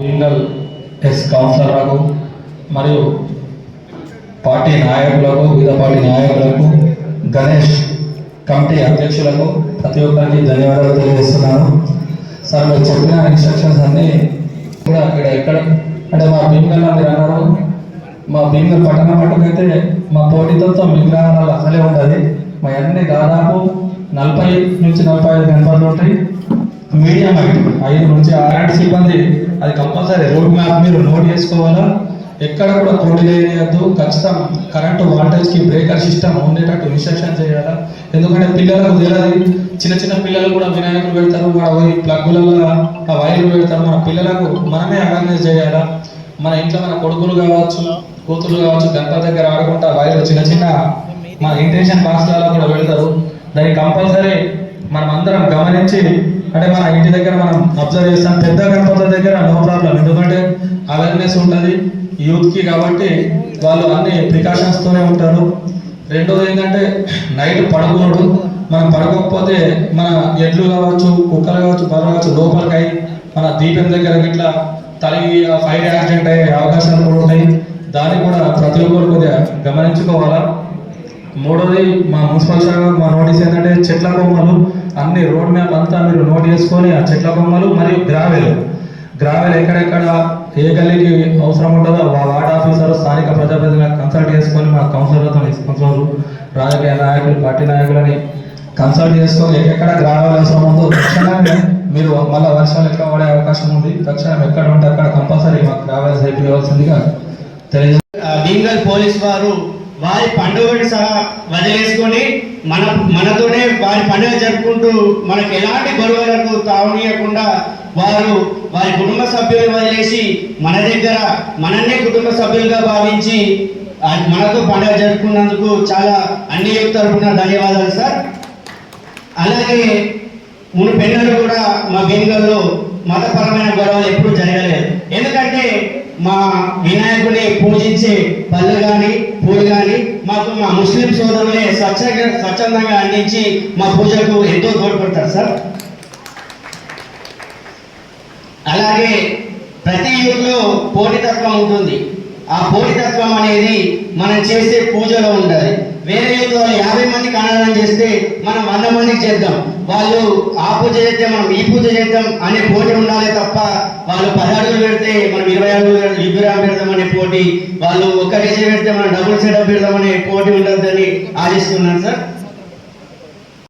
Regional yes కౌన్సిలర్లకు మరియు party నాయకులకు వివిధ పార్టీ నాయకులకు గణేష్ కమిటీ అధ్యక్షులకు ప్రతి ఒక్కరికి ధన్యవాదాలు తెలియజేస్తున్నాను. సార్ మీరు చెప్పిన ఇన్స్ట్రక్షన్స్ అన్నీ కూడా ఇక్కడ ఎక్కడ అంటే మా భీమగల్లో మీరు అన్నారు. మా భీమగల్ పట్టణం మటుకైతే మా పోటీతత్వం విగ్రహాలు అసలే ఉంటుంది మా అన్ని దాదాపు నలభై నుంచి నలభై ఐదు గంటలు ఉంటాయి. మీడియం హైట్ ఐదు నుంచి ఆరాంటి సిబ్బంది. అది కంపల్సరీ. రోడ్ మ్యాప్ మీరు నోట్ చేసుకోవాలా? ఎక్కడ కూడా కోడి వేయద్దు ఖచ్చితం కరెంటు వాల్టేజ్కి బ్రేకర్ సిస్టమ్ ఉండేటట్టు ఇన్స్ట్రక్షన్ చేయాలా? ఎందుకంటే పిల్లలకు తెలియదు. చిన్న చిన్న పిల్లలు కూడా వినాయకులు పెడతారు. వాడు పోయి ప్లగ్గులలో ఆ వైర్లు పెడతారు. మన పిల్లలకు మనమే అవేర్నెస్ చేయాలా? మన ఇంట్లో మన కొడుకులు కావచ్చు కూతురు కావచ్చు గణపతి దగ్గర ఆడుకుంటా వైర్లు చిన్న చిన్న మన ఇంటెన్షన్ బాక్స్లలో కూడా పెడతారు. దానికి కంపల్సరీ మనం అందరం గమనించి అంటే మన ఇంటి దగ్గర మనం అబ్జర్వ్ చేస్తాం పెద్ద గణపతుల దగ్గర నో ప్రాబ్లం ఎందుకంటే అవేర్నెస్ ఉంటుంది యూత్కి కాబట్టి వాళ్ళు అన్ని ప్రికాషన్స్ తోనే ఉంటారు. రెండోది ఏంటంటే నైట్ పడుకోడు. మనం పడుకోకపోతే మన ఎడ్లు కావచ్చు కుక్కలు కావచ్చు బర్రెలు కావచ్చు లోపలికి మన దీపం దగ్గర ఇట్లా తలిగి ఫైర్ యాక్సిడెంట్ అయ్యే అవకాశాలు కూడా ఉంటాయి. దాన్ని కూడా ప్రతి ఒక్కరు కొద్దిగా గమనించుకోవాలా? మూడోది మా మున్సిపల్ శాఖ మా నోటీస్ ఏంటంటే చెట్ల బొమ్మలు అన్ని రోడ్ మ్యాప్ అంతా మీరు నోట్ చేసుకొని ఆ చెట్ల బొమ్మలు మరియు గ్రావెల్. గ్రావెల్ ఎక్కడెక్కడ ఏ గల్లీకి అవసరం ఉంటుందో ఆ వార్డ్ ఆఫీసర్ స్థానిక ప్రజాప్రతినిధులను కన్సల్ట్ చేసుకొని మా కౌన్సిలర్తో కౌన్సిలర్లు రాజకీయ నాయకులు పార్టీ నాయకులని కన్సల్ట్ చేసుకొని ఎక్కడ గ్రావెల్ అవసరం ఉందో తక్షణమే మీరు మళ్ళీ వర్షాలు ఎక్కువ పడే అవకాశం ఉంది. తక్షణం ఎక్కడ ఉంటే అక్కడ కంపల్సరీ మాకు గ్రావెల్స్ అయిపోవాల్సిందిగా తెలియజే ఆ, భీమ్గల్ పోలీస్ వారు వారి పండుగని సహా వదిలేసుకొని మన మనతోనే వారి పండుగ జరుపుకుంటూ మనకు ఎలాంటి బరువులకు తావనీయకుండా వారు వారి కుటుంబ సభ్యులను వదిలేసి మన దగ్గర మనల్నే కుటుంబ సభ్యులుగా భావించి మనతో పండుగ జరుపుకున్నందుకు చాలా అన్ని తరపున ధన్యవాదాలు సార్. అలాగే మునుపెన్నడూ కూడా మా బెంగల్లో మతపరమైన గొడవలు ఎప్పుడూ జరగలేదు. ఎందుకంటే మా వినాయకుని పూజించే పళ్ళు కానీ మా ముస్లిం సోదరులే స్వచ్ఛంగా స్వచ్ఛందంగా అందించి మా పూజకు ఎంతో తోడ్పడతారు సార్. అలాగే ప్రతి యుగంలో పోటీతత్వం ఉంటుంది. ఆ పోటీతత్వం అనేది మనం చేసే పూజలో ఉండాలి. వేరే వాళ్ళు యాభై మందికి అన్నదానం చేస్తే మనం వంద మందికి చేద్దాం. వాళ్ళు ఆ పూజ చేస్తే మనం ఈ పూజ చేద్దాం అనే పోటీ ఉండాలి తప్ప వాళ్ళు పది అడుగులు పెడితే మనం ఇరవై అడుగులు విగ్రహం పెడదాం అనే పోటీ వాళ్ళు ఒక్క డీజే పెడితే మనం డబుల్ సెటప్ పెడదాం అనే పోటీ ఉండద్దని ఆశిస్తున్నాను సార్.